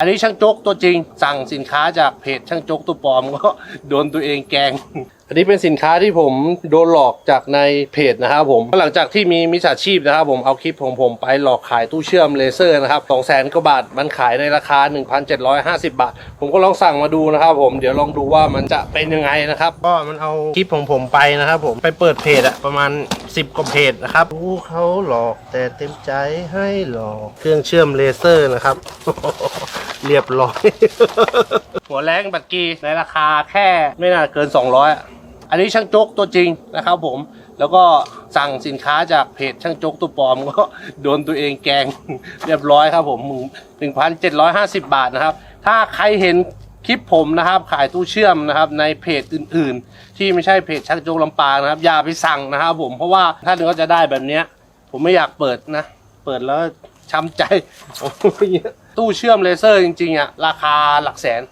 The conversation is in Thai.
อันนี้ช่างโจ๊กตัวจริง สั่งสินค้าจากเพจช่างโจ๊กตัวปลอมก็โดนตัวเองแกล้งอันนี้เป็นสินค้าที่ผมโดนหลอกจากในเพจนะครับผมหลังจากที่มีมิจฉาชีพนะครับผมเอาคลิปของผมไปหลอกขายตู้เชื่อมเลเซอร์นะครับ2 0 0แสนกว่าบาทมันขายในราคา 1,750 บาท ผมก็ลองสั่งมาดูนะครับผมเดี๋ยวลองดูว่ามันจะเป็นยังไงนะครับก็มันเอาคลิปของผมไปนะครับผมไปเปิดเพจอะประมาณ 10กว่าเพจนะครับรู้เขาหลอกแต่เต็มใจให้หลอกเครื่องเชื่อมเลเซอร์นะครับ เรียบร้อย หัวแรงบัตรกีในราคาแค่ไม่น่าเกิน 200อะอันนี้ช่างโจ๊กตัวจริงนะครับผม แล้วก็สั่งสินค้าจากเพจช่างโจ๊กตัวปลอมก็โดนตัวเองแกงเรียบร้อยครับผม1,750 บาทนะครับ ถ้าใครเห็นคลิปผมนะครับขายตู้เชื่อมนะครับในเพจอื่นๆ ที่ไม่ใช่เพจช่างโจ๊กลำปางนะครับ อย่าไปสั่งนะครับผมเพราะว่าถ้าเกิดว่าจะได้แบบเนี้ย ผมไม่อยากเปิดนะ เปิดแล้ว ช้ำใจตู้เชื่อมเลเซอร์จริงๆอะราคาหลักแสน